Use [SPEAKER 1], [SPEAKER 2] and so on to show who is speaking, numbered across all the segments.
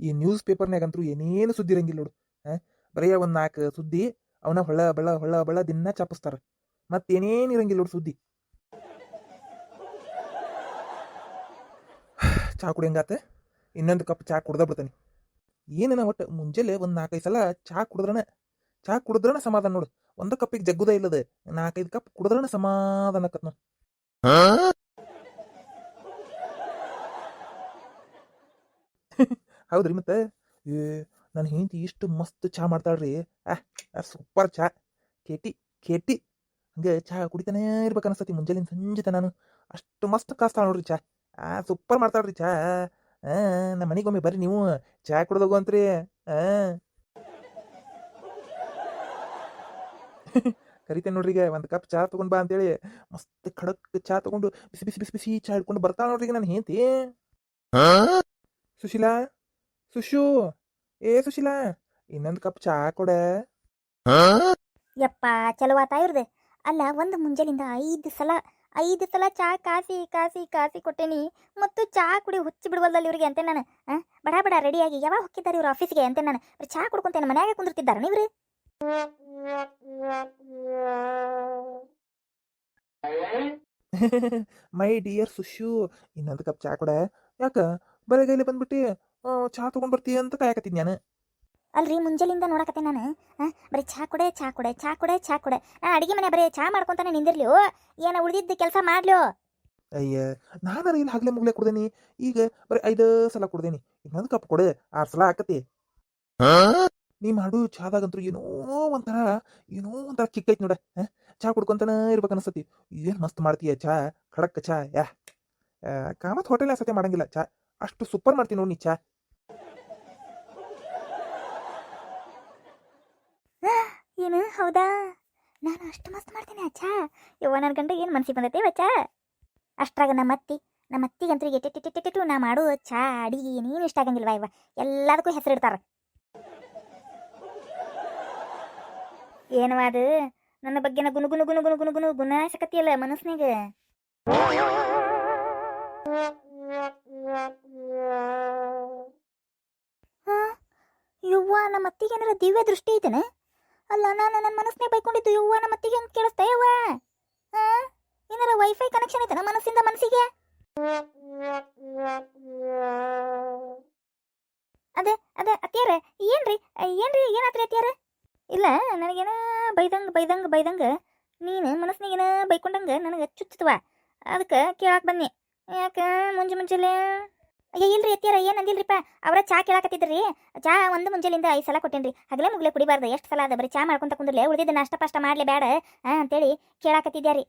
[SPEAKER 1] ಈ ನ್ಯೂಸ್ ಪೇಪರ್ನಾಗಂತೂ ಏನೇನು ಸುದ್ದಿ ಇರಂಗಿಲ್ಲ ನೋಡು. ಹಾಂ? ಬರೀ ಒಂದು ನಾಲ್ಕು ಸುದ್ದಿ ಅವನ ಹೊಳ ಬಳ ಹೊಳ ಬಳ ದಿನ ಚಾಪಿಸ್ತಾರೆ. ಮತ್ತೇನೇನು ಇರಂಗಿಲ್ಲ ನೋಡು ಸುದ್ದಿ. ಚಹಾ ಕುಡಿಯಂಗಾತ? ಇನ್ನೊಂದು ಕಪ್ ಚಹಾ ಕುಡ್ದ ಬಿಡ್ತಾನೆ. ಏನೇನ ಒಟ್ಟು ಮುಂಜಾನೆ ಒಂದು ನಾಲ್ಕೈದು ಸಲ ಚಹಾ ಕುಡಿದ್ರಣ ಚಹಾ ಕುಡಿದ್ರಣ ಸಮಾಧಾನ ನೋಡು. ಒಂದು ಕಪ್ಪಿಗೆ ಜಗ್ಗುದ ಇಲ್ಲದ ನಾಲ್ಕೈದು ಕಪ್ ಕುಡಿದ್ರಣ ಸಮಾಧಾನ ಆಕತ್ ನೋಡು. ಹೌದ್ರಿ ಮತ್ತೆ? ಏ ನನ್ನ ಹೆಂಡತಿ ಇಷ್ಟು ಮಸ್ತ್ ಚಹಾ ಮಾಡ್ತಾಳ್ರಿ. ಆ ಸೂಪರ್ ಚಹಾ ಕೇಟಿ ಕೇಟಿ. ಹಂಗೆ ಚಹಾ ಕುಡಿತಾನೇ ಇರ್ಬೇಕು ಅನ್ಸತಿ ಮುಂಜಾನೆ ಸಂಜೆ ನಾನು ಅಷ್ಟು ಮಸ್ತ್ ಕಾಸ್ತಾಳ ನೋಡ್ರಿ ಚಹಾ ಆ ಸೂಪರ್ ಮಾಡ್ತಾಳ್ರಿ ಚಹಾ ನಮ್ಮ ಮನೆಗೊಮ್ಮೆ ಬರ್ರಿ ನೀವು. ಚಹಾ ಕುಡ್ದೋಗು ಅಂತ್ರಿ ಆ ಕರಿತೇನೆ ನೋಡ್ರಿ ಈಗ ಒಂದು ಕಪ್ ಚಹಾ ತಗೊಂಡ್ ಬಾ ಅಂತೇಳಿ. ಮಸ್ತ್ ಖಡಕ್ ಚಹಾ ತಗೊಂಡು ಬಿಸಿ ಬಿಸಿ ಬಿಸಿ ಬಿಸಿ ಚಹಾ ಹಿಡ್ಕೊಂಡು ಬರ್ತಾಳ ನೋಡ್ರಿ ಈಗ ನನ್ನ ಹೆಂಡತಿ. ಸುಶೀಲಾ ಸುಶು ಏ ಸುಶೀಲಾ ಇನ್ನೊಂದು ಕಪ್ ಚಹಾ ಕೊಡೆ
[SPEAKER 2] ಯಪ್ಪ ಚಲವಾತ ಇವ್ರದೆ ಅಲ್ಲ ಒಂದು ಮುಂಜಾನಿಂದ ಐದು ಸಲ ಐದು ಸಲ ಚಾ ಕಾಸಿ ಕಾಸಿ ಕಾಸಿ ಕೊಟ್ಟೇನಿ ಮತ್ತು ಚಾ ಕುಡಿ ಹುಚ್ಚಿ ಬಿಡುವಲ್ಲ ಇವ್ರಿಗೆ ಅಂತೆ ನಾನು ಬಡ ಬಡ ರೆಡಿಯಾಗಿ ಯಾವಾಗ ಹೋಗಿದ್ದಾರೆ ಇವ್ರು ಆಫೀಸ್ಗೆ ಅಂತೆ ನಾನು ಚಾ ಕುಡ್ಕೊಂತೇನೆ ಮನ್ಯಾಗ ಕುಂದಿರ್ತಿದ್ದಾರೆ ನೀವ್ರಿ
[SPEAKER 1] ಮೈ ಡಿಯರ್ ಸುಶು ಇನ್ನೊಂದು ಕಪ್ ಚಹಾ ಕೊಡ ಯಾಕ ಬರಗೈಲಿ ಬಂದ್ಬಿಟ್ಟು ಚಹಾ ತಗೊಂಡ್ ಬರ್ತೀಯ ಅಂತ ಕಾಯಕತ್ತಿದ್ ನಾನು.
[SPEAKER 2] ಅಲ್ರಿ ಮುಂಜಾಲಿಂದ ನೋಡಕತ್ತೆ ನಾನು. ಬರೀ ಚಹಾ ಕೊಡೆ ಚಹಾ ಕೊಡೆ ಚಹಾ ಕೊಡೆ ಚಹಾ ಕೊಡೆ. ನಾ ಅಡಿಗೆ ಮನೆ ಬರೀ ಚಹಾ ಮಾಡ್ಕೊಂತಾನೆ ನಿಂದಿರ್ಲಿ ಏನ ಉಳಿದಿದ್ದ ಕೆಲಸ ಮಾಡ್ಲಿ.
[SPEAKER 1] ಅಯ್ಯ ನಾನು ಇಲ್ಲಿ ಹಗ್ಲೆ ಮುಗ್ಲೆ ಕುಡ್ದೇನಿ. ಈಗ ಬರೀ ಐದು ಸಲ ಕುಡ್ದೇನಿ. ಇನ್ನೊಂದು ಕಪ್ ಕೊಡೆ ಆರು ಸಲ ಹಾಕತಿ ನೀ ಮಾಡು ಚಹಾದಾಗಂತೂ ಏನೋ ಒಂಥರ ಏನೋ ಒಂಥರ ಕಿಕ್ಕೈತಿ ಐತಿ ನೋಡ ಚಹಾ ಚಾ ಕುಡ್ಕೊಂತಾನ ಇರ್ಬೇಕು ಅನ್ಸತಿ ಏನ್ ಮಸ್ತ್ ಮಾಡ್ತೀಯ ಚಾ ಖಡಕ್ ಚಾ ಯಾ. ಕಾಮತ್ ಹೋಟೆಲ್ ಸತ್ಯ ಮಾಡಂಗಿಲ್ಲ ಚಾ ಅಷ್ಟು ಸೂಪರ್ ಮಾಡ್ತೀನಿ ನೋಡಿ ನಿಚ್ಚ.
[SPEAKER 2] ಏನು? ಹೌದಾ? ನಾನು ಅಷ್ಟು ಮಸ್ತ್ ಮಾಡ್ತೀನಿ ಅಚ್ಚಾ. ಯವ್ವ ನನ್ನ ಗಂಡ ಏನು ಮನಸ್ಸಿಗೆ ಬಂದೈತೆ ಚಾ ಅಷ್ಟ್ರಾಗ ನಮ್ಮ ಅತ್ತಿ, ನಮ್ಮ ಅತ್ತಿಗಂತೂ ಎಟ್ಟೆಟ್ಟೆಟ್ಟೆಟ್ಟು ನಾ ಮಾಡು ಚಾ, ಅಡಿಗೆ ಏನೇನು ಇಷ್ಟ ಆಗಂಗಿಲ್ಲವಾ ಇವ ಎಲ್ಲದಕ್ಕೂ ಹೆಸರಿಡ್ತಾರ. ಅದು? ನನ್ನ ಬಗ್ಗೆನ ಗುನು ಗುನು ಗುನು ಗುನು ಗುನು ಗುನು ಗುನಾಸಕತ್ತಿಯಲ್ಲ ಮನಸ್ಸಿನಾಗ ಹಾ? ಯವ್ವ, ನಮ್ಮ ಅತ್ತಿಗೆ ಏನಾರ ದಿವ್ಯ ದೃಷ್ಟಿ ಐತೇನೆ? ಅಲ್ಲ, ನಾನು ನನ್ನ ಮನಸ್ಸಿನಾಗ ಬೈಕೊಂಡಿದ್ದು ಯವ್ವ, ನಮ್ಮ ಅತ್ತಿಗೆ ಅಂತ ಕೇಳಿಸ್ತಾ ಯವ್ವ? ಏನಾರ ವೈಫೈ ಕನೆಕ್ಷನ್ ಐತೆನ ಮನಸ್ಸಿಂದ ಮನಸ್ಸಿಗೆ? ಅದೇ ಅದೇ, ಅತ್ತಿಯಾರ, ಏನ್ರಿ ಏನ್ರಿ, ಏನಾತ್ರಿ ಅತ್ತಿಯಾರ? ಇಲ್ಲ, ನನಗೇನ ಬೈದಂಗ ಬೈದಂಗ ಬೈದಂಗ ನೀನು ಮನಸ್ಸಿನಾಗೇನ ಬೈಕೊಂಡಂಗ ನನಗೆ ಚುಚ್ಚುತ್ತವ ಅದಕ್ಕೆ ಕೇಳಕ್ಕೆ ಬನ್ನಿ ಯಾಕ ಮುಂಜೆ ಮುಂಜಾನೆ ಅಯ್ಯ, ಇಲ್ರಿ ಎತ್ತಿಯಾರ, ಏನು ಅಂದಿಲ್ರಿಪ್ಪ? ಅವರ ಚಾ ಕೇಳಾಕತ್ತಿದ್ರಿ. ಚಾ ಒಂದು ಮುಂಜಾನಿಂದ ಐದು ಸಲ ಕೊಟ್ಟೇನ್ರಿ. ಹಗಲೇ ಮುಗ್ಲೆ ಕುಡಿಬಾರ್ದು, ಎಷ್ಟು ಸಲ ಅದ ಬರೀ ಚಾ ಮಾಡ್ಕೊಂತ ಕುಂದ್ರಲೇ ಉಳಿದಿದ್ದ ನಾಷ್ಟ ಪಾಷ್ಟ ಮಾಡ್ಲಿ ಬೇಡ ಹಾಂ ಅಂತೇಳಿ ಕೇಳಾಕತ್ತಿದ್ಯಾರಿ.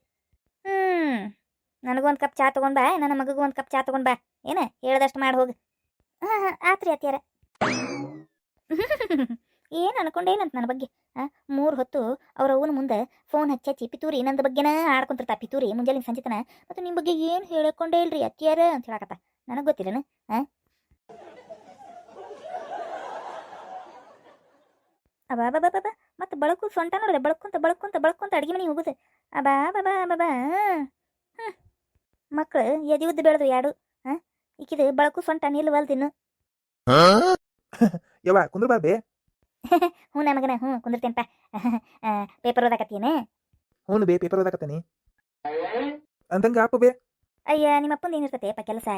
[SPEAKER 2] ಹ್ಞೂ ನನಗೊಂದು ಕಪ್ ಚಾ ತಗೊಂಡ್ ಬಾ, ನನ್ನ ಮಗಗೂ ಒಂದು ಕಪ್ ಚಾ ತಗೊಂಡ್ ಬಾ. ಏನು, ಹೇಳದಷ್ಟು ಮಾಡಿ ಹೋಗು. ಹಾಂ ಹಾಂ, ಆತ್ರಿ ಅತ್ಯಾರ ಏನು ಅನ್ಕೊಂಡೇನಂತ ನನ್ನ ಬಗ್ಗೆ? ಮೂರು ಹೊತ್ತು ಅವ್ರ ಅವನ ಮುಂದೆ ಫೋನ್ ಹಚ್ಚಿ ಹಚ್ಚಿ, ಪಿತೂರಿ ಇನ್ನೊಂದು ಬಗ್ಗೆನ ಆಡ್ಕೊಂತಿರ್ತಾ ಪಿತೂರಿ ಮುಂಜಾನೆ ಸಂಜಿತನ. ಮತ್ತು ನಿಮ್ಮ ಬಗ್ಗೆ ಏನು ಹೇಳ್ಕೊಂಡೇ ಇಲ್ರಿ ಅತ್ತಿಯಾರ ಅಂತ ಹೇಳಕತ್ತ. ನನಗೆ ಗೊತ್ತಿಲ್ಲನ ಹಾಂ ಬಾ ಬಾ ಮತ್ತೆ ಬಳಕು ಸೊಂಟ ನೋಡಿದೆ, ಬಳಕೊಂತ ಬಳಕೊಂತ ಬಳಕೊಂತ ಅಡಿಗೆ ಮನೆಗೆ ಹೋಗುದು. ಅಬಾ ಬಾಬಾ ಬಾಬಾ ಹ್ಞೂ ಮಕ್ಕಳು ಎದಿ ಉದ್ದು ಬೆಳೆದು ಯಾಡು ಹಾಂ ಈಕಿದು ಬಳಕು ಸೊಂಟ ನಿಲ್ವಲ್ದಿನ್ನು.
[SPEAKER 1] ಯವ್ವ ಕುಂದ್ರ
[SPEAKER 2] ಹ್ಞೂ ನನ್ನ ಮಗನ ಹ್ಞೂ ಕುಂದಿರ್ತೇನಪ್ಪ. ಪೇಪರ್ ಓದಾಕತ್ತೀನಿ
[SPEAKER 1] ಹ್ಞೂ ಬೇ ಪೇಪರ್ ಓದಾಕತ್ತೇನಿ. ಅಂತಂಗ ಆಪು ಬೇ.
[SPEAKER 2] ಅಯ್ಯ ನಿಮ್ಮ ಅಪ್ಪಂದು ಏನಿರ್ತೈತೆ ಅಪ್ಪ ಕೆಲಸ?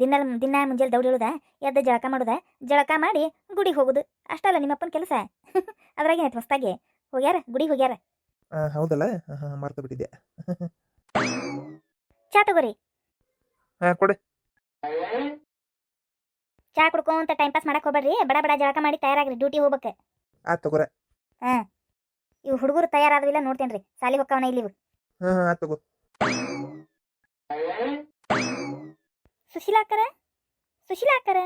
[SPEAKER 2] ದಿನ ದಿನ ಮುಂಜಾನೆ ದೌಡ್ ಹೇಳುದ ಎದ್ದ ಜಳಕ ಮಾಡುದ ಜಳಕ ಮಾಡಿ ಗುಡಿಗೆ ಹೋಗುದು. ಅಷ್ಟಲ್ಲ ನಿಮ್ಮ ಅಪ್ಪನ ಕೆಲಸ ಅದ್ರಾಗೇನೈತೆ ಹೊಸ್ತಾಗೆ ಹೋಗ್ಯಾರ? ಗುಡಿಗೆ ಹೋಗ್ಯಾರ?
[SPEAKER 1] ಹೌದಲ್ಲ? ಮರ್ತು ಬಿಟ್ಟಿದ್ದೆ.
[SPEAKER 2] ಚಾ ತಗೋರಿ.
[SPEAKER 1] ಹಾಂ ಕೊಡೆ.
[SPEAKER 2] ಚಾ ಕುಡ್ಕೊಂತ ಟೈಮ್ ಪಾಸ್ ಮಾಡಕ್ ಹೋಗ್ಬೇಡ್ರಿ. ಬಡ ಬಡ ಜಳಕ ಮಾಡಿ ತಯಾರಾಗ್ರಿ ಡ್ಯೂಟಿ ಹೋಗ್ಬೇಕು.
[SPEAKER 1] ಆ ತಗೋರ.
[SPEAKER 2] ಹಾ. ಇವು ಹುಡುಗರು ತಯಾರಾದವಿಲ್ಲ ನೋಡ್ತೇನ್ರಿ. ಸಾಲಿ ಹೊಕ್ಕವನ ಇಲ್ಲಿ ಇವು
[SPEAKER 1] ಹಾಂ ಹಾಂ ಆತ್ ತಗೋ.
[SPEAKER 2] ಸುಶೀಲಾ ಅಕ್ಕರ? ಸುಶೀಲಾ ಅಕ್ಕರ?